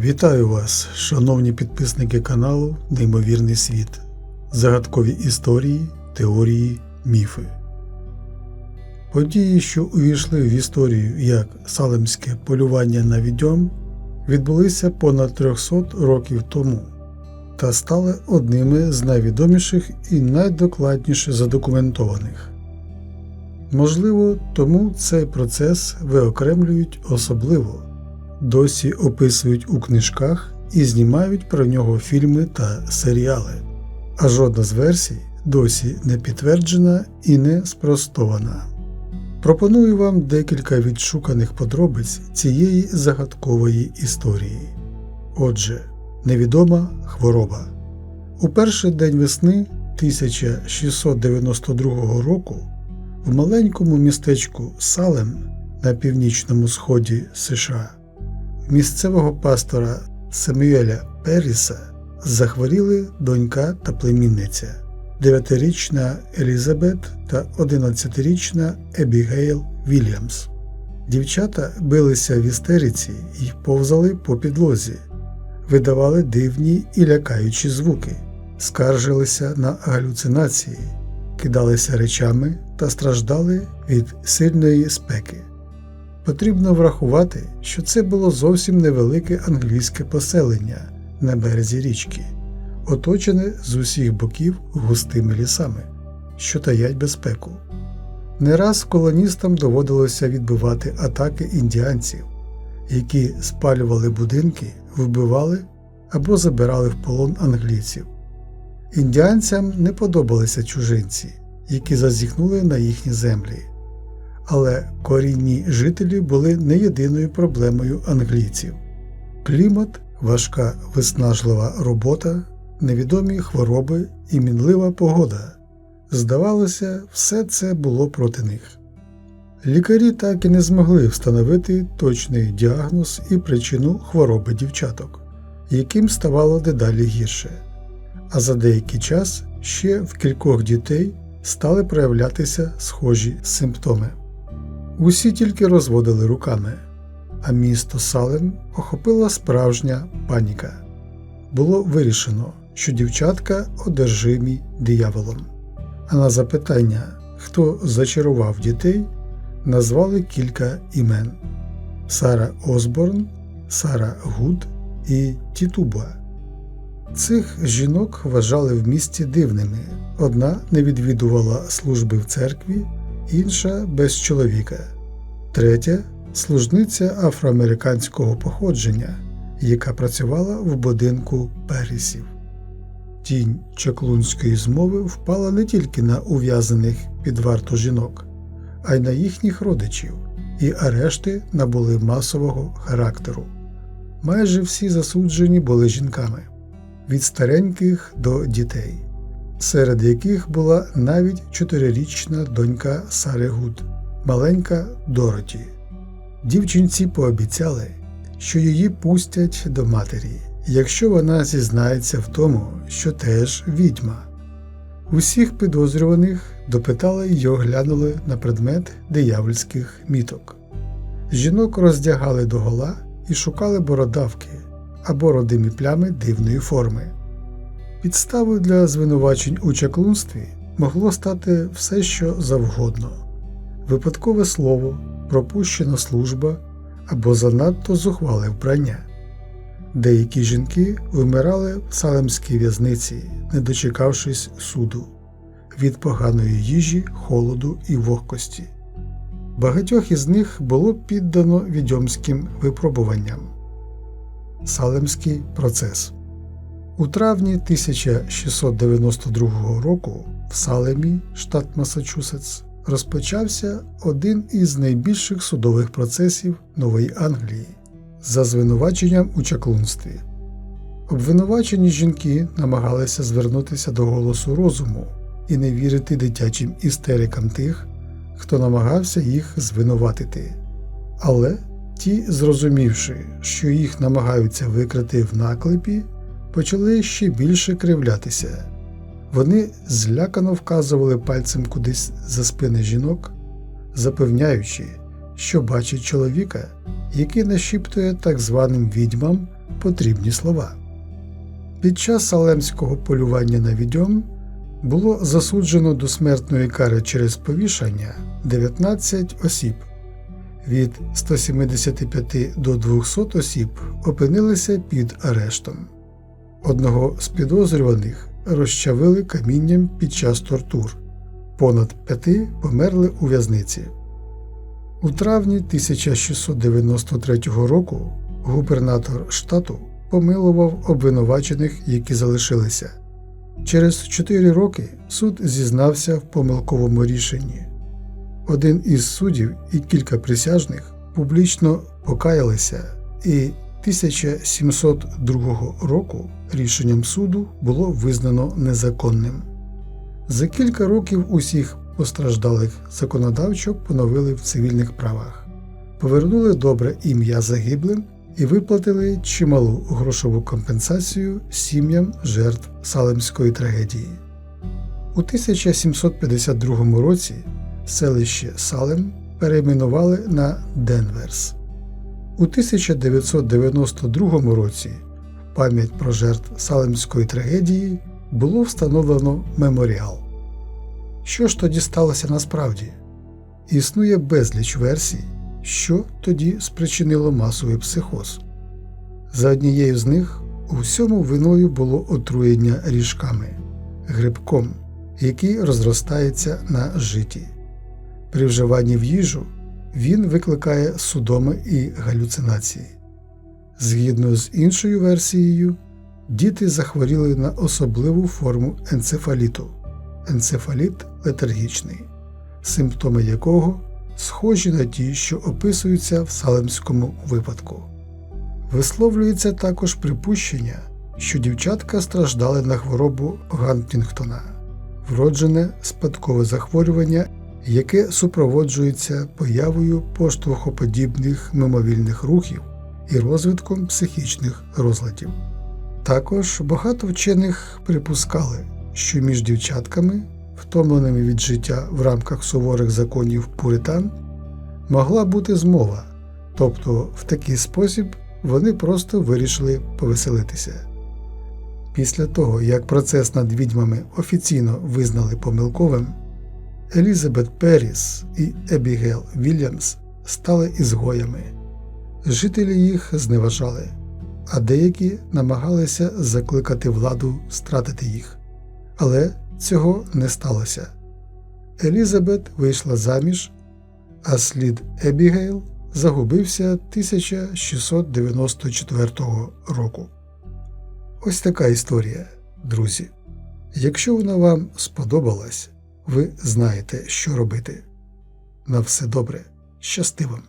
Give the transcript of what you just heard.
Вітаю вас, шановні підписники каналу Неймовірний світ, загадкові історії, теорії, міфи. Події, що увійшли в історію як салемське полювання на відьом, відбулися понад 300 років тому та стали одними з найвідоміших і найдокладніше задокументованих. Можливо, тому цей процес виокремлюють особливо досі описують у книжках і знімають про нього фільми та серіали, а жодна з версій досі не підтверджена і не спростована. Пропоную вам декілька відшуканих подробиць цієї загадкової історії. Отже, невідома хвороба. У перший день весни 1692 року в маленькому містечку Салем на північному сході США місцевого пастора Самюеля Перріса захворіли донька та племінниця, 9-річна Елізабет та 11-річна Ебігейл Вільямс. Дівчата билися в істериці і повзали по підлозі, видавали дивні і лякаючі звуки, скаржилися на галюцинації, кидалися речами та страждали від сильної спеки. Потрібно врахувати, що це було зовсім невелике англійське поселення на березі річки, оточене з усіх боків густими лісами, що таять безпеку. Не раз колоністам доводилося відбивати атаки індіанців, які спалювали будинки, вбивали або забирали в полон англійців. Індіанцям не подобалися чужинці, які зазіхнули на їхні землі але корінні жителі були не єдиною проблемою англійців. Клімат, важка виснажлива робота, невідомі хвороби і мінлива погода. Здавалося, все це було проти них. Лікарі так і не змогли встановити точний діагноз і причину хвороби дівчаток, яким ставало дедалі гірше. А за деякий час ще в кількох дітей стали проявлятися схожі симптоми. Усі тільки розводили руками, а місто Салем охопила справжня паніка. Було вирішено, що дівчатка одержимі дияволом. А на запитання, хто зачарував дітей, назвали кілька імен: Сара Осборн, Сара Гуд і Тітуба. Цих жінок вважали в місті дивними. Одна не відвідувала служби в церкві інша без чоловіка, третя служниця афроамериканського походження, яка працювала в будинку Перісів. Тінь чаклунської змови впала не тільки на ув'язаних під варту жінок, а й на їхніх родичів, і арешти набули масового характеру. Майже всі засуджені були жінками від стареньких до дітей серед яких була навіть чотирирічна донька Сари Гуд, маленька Дороті. Дівчинці пообіцяли, що її пустять до матері, якщо вона зізнається в тому, що теж відьма. Усіх підозрюваних допитали й оглянули на предмет диявольських міток. Жінок роздягали догола і шукали бородавки або родимі плями дивної форми. Підставою для звинувачень у чаклунстві могло стати все, що завгодно випадкове слово, пропущена служба або занадто зухвале вбрання. Деякі жінки вимирали в салемській в'язниці, не дочекавшись суду від поганої їжі, холоду і вогкості. Багатьох із них було піддано відьомським випробуванням. Салемський процес у травні 1692 року в Салемі, штат Масачусетс, розпочався один із найбільших судових процесів Нової Англії за звинуваченням у чаклунстві. Обвинувачені жінки намагалися звернутися до голосу розуму і не вірити дитячим істерикам тих, хто намагався їх звинуватити. Але ті, зрозумівши, що їх намагаються викрити в наклепі, почали ще більше кривлятися. Вони злякано вказували пальцем кудись за спини жінок, запевняючи, що бачать чоловіка, який нашіптує так званим відьмам потрібні слова. Під час салемського полювання на відьом було засуджено до смертної кари через повішання 19 осіб. Від 175 до 200 осіб опинилися під арештом. Одного з підозрюваних розчавили камінням під час тортур. Понад п'яти померли у в'язниці. У травні 1693 року губернатор штату помилував обвинувачених, які залишилися. Через чотири роки суд зізнався в помилковому рішенні. Один із суддів і кілька присяжних публічно покаялися, і 1702 року рішенням суду було визнано незаконним. За кілька років усіх постраждалих законодавчо поновили в цивільних правах, повернули добре ім'я загиблим і виплатили чималу грошову компенсацію сім'ям жертв Салемської трагедії. У 1752 році селище Салем перейменували на Денверс. У 1992 році в пам'ять про жертв Салемської трагедії було встановлено меморіал. Що ж тоді сталося насправді? Існує безліч версій, що тоді спричинило масовий психоз. За однією з них у всьому виною було отруєння ріжками, грибком, який розростається на житі. При вживанні в їжу він викликає судоми і галюцинації. Згідно з іншою версією, діти захворіли на особливу форму енцефаліту енцефаліт летаргічний, симптоми якого схожі на ті, що описуються в салемському випадку. Висловлюється також припущення, що дівчатка страждали на хворобу Гантінгтона, вроджене спадкове захворювання, яке супроводжується появою поштовхоподібних мимовільних рухів і розвитком психічних розладів. Також багато вчених припускали, що між дівчатками, втомленими від життя в рамках суворих законів пуритан, могла бути змова, тобто в такий спосіб вони просто вирішили повеселитися. Після того, як процес над відьмами офіційно визнали помилковим, Елізабет Перріс і Ебігейл Вільямс стали ізгоями. Жителі їх зневажали, а деякі намагалися закликати владу стратити їх. Але цього не сталося. Елізабет вийшла заміж, а слід Ебігейл загубився 1694 року. Ось така історія, друзі. Якщо вона вам сподобалась, ви знаєте, що робити. На все добре, щасти вам!